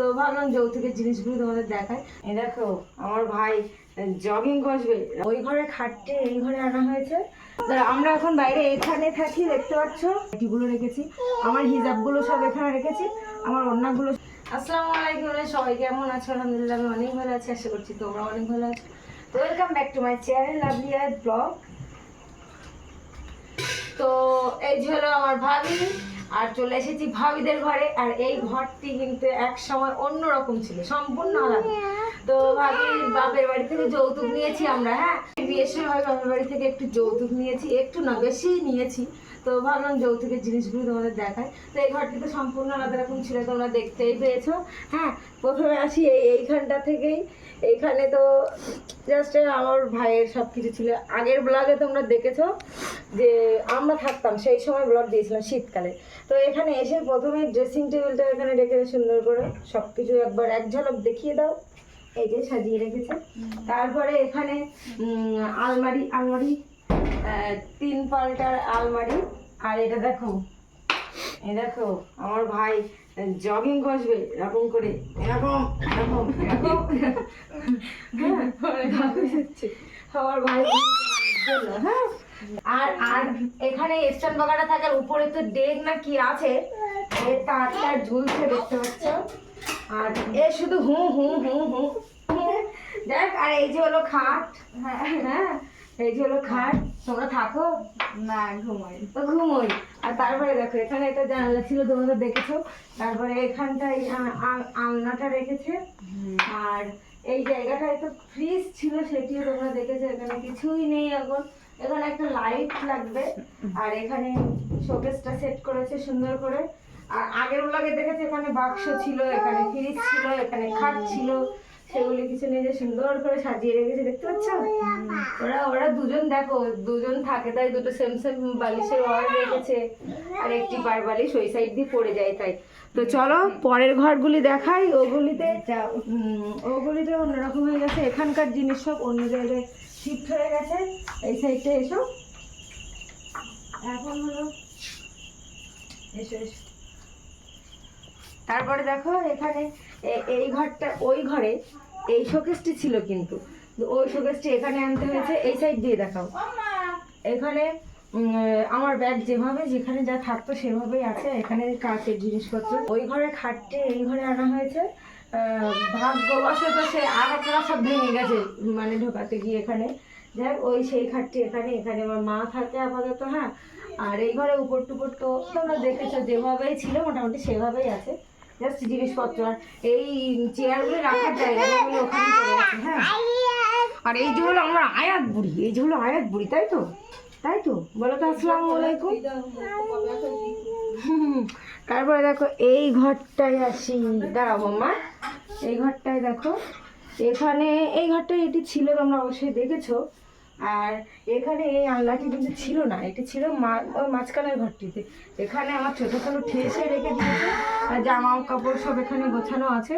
তো ভাবলাম যৌতুকের জিনিসগুলো তোমাদের দেখায় এই দেখো, আমার ভাই জগিং করবে ওই ঘরে খাটতে এই ঘরে আনা হয়েছে। আমরা এখন বাইরে এখানে থাকি, দেখতে পাচ্ছ? এগুলো রেখেছি, আমার হিজাবগুলো সব এখানে রেখেছি, আমার ওড়নাগুলো আসসালামু আলাইকুম সবাই কেমন আছো? আলহামদুলিল্লাহ, আমি অনেক ভালো আছি, আশা করছি তোমরা অনেক ভালো আছো। তো welcome back to my channel lovely Ayat vlog তো এই হলো আমার ভাবি। আর চলে এসেছি ভাবিদের ঘরে, আর এই ঘরটি কিন্তু এক সময় অন্যরকম ছিল, সম্পূর্ণ আলাদা। তো ভাবি বাপের বাড়ি থেকে যৌতুক নিয়েছি আমরা হ্যাঁ? বিয়ের সময় বাপের বাড়ি থেকে একটু যৌতুক নিয়েছি, একটু না, বেশিই নিয়েছি। তো ভাবলাম যৌতুকের জিনিসগুলো তোমাদের দেখায় তো এই ঘরটি তো সম্পূর্ণ আলাদা রকম ছিল, তোমরা দেখতেই পেয়েছ। হ্যাঁ প্রথমে আসি এই এইখানটা থেকেই। এইখানে তো জাস্ট আমার ভাইয়ের সব কিছু ছিল। আগের ব্লগে তোমরা দেখেছ যে আমরা থাকতাম, সেই সময় ব্লগ দিয়েছিলাম শীতকালে। তো এখানে এসে প্রথমে ড্রেসিং টেবিলটা এখানে রেখেছে সুন্দর করে সব কিছু একবার এক ঝলক দেখিয়ে দাও। এই যে সাজিয়ে রেখেছে। তারপরে এখানে আলমারি আলমারি তিন পাল্টার আলমারি। আর এটা দেখো, এই দেখো, আমার ভাই জগিং করবে এরকম করে। এরকম এরকম হ্যাঁ। আমার ভাই হ্যাঁ। আর আর এখানে স্ট্যান্ড বাগাটা থাকার উপরে তো ডেক না কি আছে? এ তার ঝুলছে, দেখতে পাচ্ছ? আর এ শুধু হু হু হু হু। দেখ আর এই যে হলো খাট। হ্যাঁ হ্যাঁ এই যে হলো খাট। তোমরা থাকো। না ঘুমাই তো ঘুমোই আর তারপরে দেখো এখানে একটা জানালা ছিল তোমরা দেখেছ? তারপরে এখানটায় আলনাটা রেখেছে। আর এই জায়গাটায় তো ফ্রিজ ছিল সেটিও তোমরা দেখেছ। এখানে কিছুই নেই এখন। এখানে একটা লাইট লাগবে। আর এখানে শোকেসটা সেট করেছে সুন্দর করে। আর ব্লগে দেখেছে এখানে বাক্স ছিল, এখানে ফ্রিজ ছিল, এখানে খাট ছিল। সেগুলি কিছু যে সুন্দর করে সাজিয়ে রেখেছে, দেখতে পাচ্ছ? ওরা ওরা দুজন দেখো, দুজন থাকে তাই দুটো সেম সেম বালিশের ওয়ার রেখেছে, আর একটি পার বালিশ ওই সাইড দিয়ে পড়ে যায় তাই। তো চলো, পরের ঘরগুলি দেখাই, ওগুলিতে ওগুলিতে অন্যরকম হয়ে গেছে। এখানকার জিনিস সব অন্য জায়গায় শিফট হয়ে গেছে। এই সাইডটা এসো। এখন হলো, এসো এসো। তারপরে দেখো এখানে এই ঘরটা, ওই ঘরে এই শোকেসটি ছিল কিন্তু। ওই শোকেসটি এখানে আনতে হয়েছে, এই সাইড দিয়ে দেখাও। এখানে আমার ব্যাগ যেভাবে, যেখানে যা থাকতো সেভাবেই আছে। এখানে কাঁচের জিনিসপত্র। ওই ঘরে খাটতে এই ঘরে আনা হয়েছে। ভাগ্যবশত সে আগাটা সব ভেঙে গেছে মানে ঢোকাতে গিয়ে এখানে। যাক ওই সেই খাটটি এখানে এখানে আমার মা থাকে আপাতত হ্যাঁ। আর এই ঘরে উপর টুপর তো তোমরা দেখেছ, যেভাবেই ছিল, মোটামুটি সেভাবেই আছে। জাস্ট জিনিসপত্র। এই চেয়ারগুলো রাখার জায়গা নেই, ওখানে পড়ে আছে হ্যাঁ। আর এই যে হলো আমার আয়াত বুড়ি এই যে হলো আয়াত বুড়ি তাই তো? তাই তো? বলো তো আসসালামু আলাইকুম। তারপরে দেখো এই ঘরটায় আসি। দাঁড়াও মাম্মা এই ঘরটায় দেখো। এখানে এই ঘরটায় এটি ছিল তোমরা অবশ্যই দেখেছ। আর এখানে এই আলনাটি কিন্তু ছিল না, এটি ছিল মাঝখানের ঘরটিতে। এখানে আমার ছোটো ছোটো ঠেসে রেখে দিয়েছে, আর জামা কাপড় সব এখানে গোছানো আছে।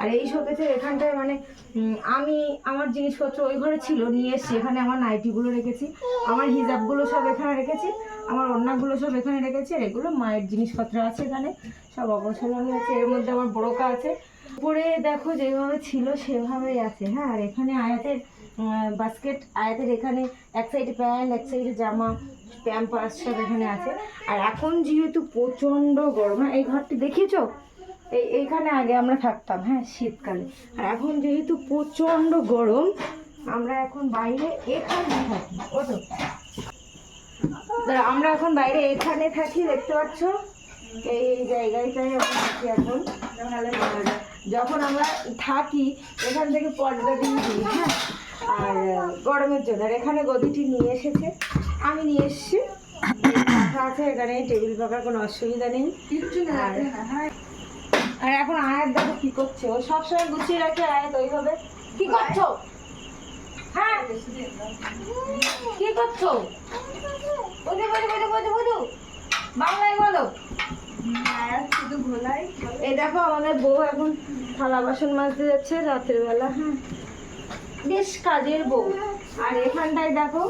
আর এই শোকেছে এখানটায় মানে আমি আমার জিনিসপত্র ওই ঘরে ছিল, নিয়ে এসছি এখানে আমার নাইটিগুলো রেখেছি, আমার হিজাবগুলো সব এখানে রেখেছি, আমার অন্যগুলো সব এখানে রেখেছি, আর এগুলো মায়ের জিনিসপত্র আছে এখানে, সব অবসরণে আছে, এর মধ্যে আমার বড়কা আছে। উপরে দেখো যেভাবে ছিল সেভাবেই আছে হ্যাঁ আর এখানে আয়াতের বাস্কেট আয়াতের এখানে এক সাইডে প্যান্ট এক সাইডে জামা প্যাম্পাস সব এখানে আছে। আর এখন যেহেতু প্রচণ্ড গরম হ্যাঁ এই ঘরটি দেখিয়েছো? এই, এইখানে আগে আমরা থাকতাম হ্যাঁ শীতকালে। আর এখন যেহেতু প্রচণ্ড গরম, আমরা এখন বাইরে এখানে থাকি। ও তো আমরা এখন বাইরে এখানে থাকি, দেখতে পাচ্ছ? এই আমরা থাকি এখন। যখন আমরা থাকি, এখান থেকে পর্দা দিয়ে দিই হ্যাঁ। গরমের জন্য। আর এখানে গদিটি নিয়ে এসেছে। আমি নিয়ে এসেছি। আছে, এখানে টেবিল পাকার কোনো অসুবিধা নেই। আর এখন আয়াত দেখো কি করছে। ও সবসময় গুছিয়ে রাখে আয়াত, ওইভাবে। কি করছ? হ্যাঁ? করছ? বাংলায় বলো। দেখো, আমাদের বউ এখন থালা বাসন মাজতে যাচ্ছে রাতের বেলা। হ্যাঁ বেশ কাজের বউ। আর এখানটায় দেখো।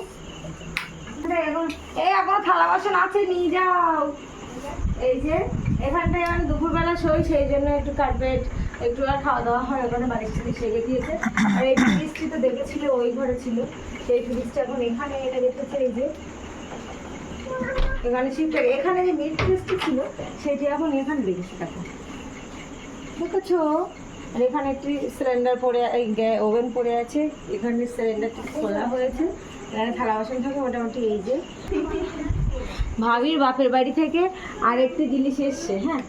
এই এখনও থালা বাসন আছে, নিয়ে যাও। এই যে, এখানটায় আমি দুপুরবেলা শোই সেই জন্য একটু কার্পেট একটু আর খাওয়া দাওয়া হয়, ওখানে বাড়ির থেকে সেরে দিয়েছে। আর এই ফ্রিজটি তো দেখেছিল, ওই ঘরে ছিল। সেই ফ্রিজটা এখন এখানে এটা রেখেছে এই যে। এখানে শিফট এখানে যে মিট ফ্রিজটি ছিল, সেটি এখন এখানে রেখেছে, দেখো। দেখেছ? আর এখানে একটি সিলিন্ডার পড়ে ওভেন পড়ে আছে। এখানে সিলিন্ডারটি খোলা হয়েছে। এখানে থালা বাসন থাকে মোটামুটি এই যে। ভাবির বাপের বাড়ি থেকে আরেকটি জিনিস এসছে হ্যাঁ?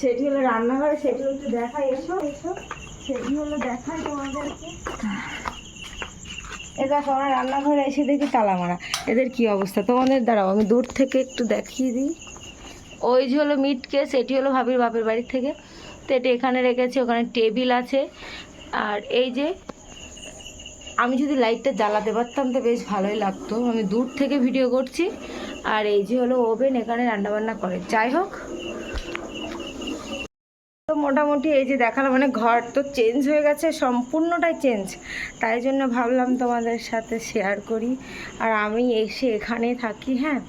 সেটি হলো রান্নাঘরে, সেটি একটু দেখাই, এসো। এসো সেটি হলো দেখাই তোমাদেরকে। এ দেখো, আমরা রান্নাঘরে এসে দেখি তালা মারা এদের কি অবস্থা? তোমাদের দাঁড়াও, আমি দূর থেকে একটু দেখিয়ে দিই। ওই যে হলো মিট কেস এটি হলো ভাবির বাপের বাড়ি থেকে। তো এটা এখানে রেখেছি, ওখানে টেবিল আছে। আর এই যে, আমি যদি লাইটটা জ্বালাতে পারতাম তো বেশ ভালোই লাগতো। আমি দূর থেকে ভিডিও করছি। আর এই যে হলো ওভেন, এখানে রান্নাবান্না করে। যাই হোক। তো মোটামুটি এই যে দেখালাম মানে ঘর তো চেঞ্জ হয়ে গেছে, সম্পূর্ণটাই চেঞ্জ তাই জন্য ভাবলাম তোমাদের সাথে শেয়ার করি। আর আমি এসে এখানে থাকি হ্যাঁ?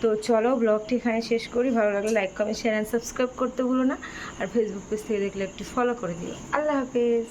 তো চলো ব্লগটি এখানে শেষ করি। ভালো লাগলে like comment share and subscribe করতে ভুলো না। আর ফেসবুক পেজ থেকে দেখলে একটু ফলো করে দিও। আল্লাহ হাফেজ।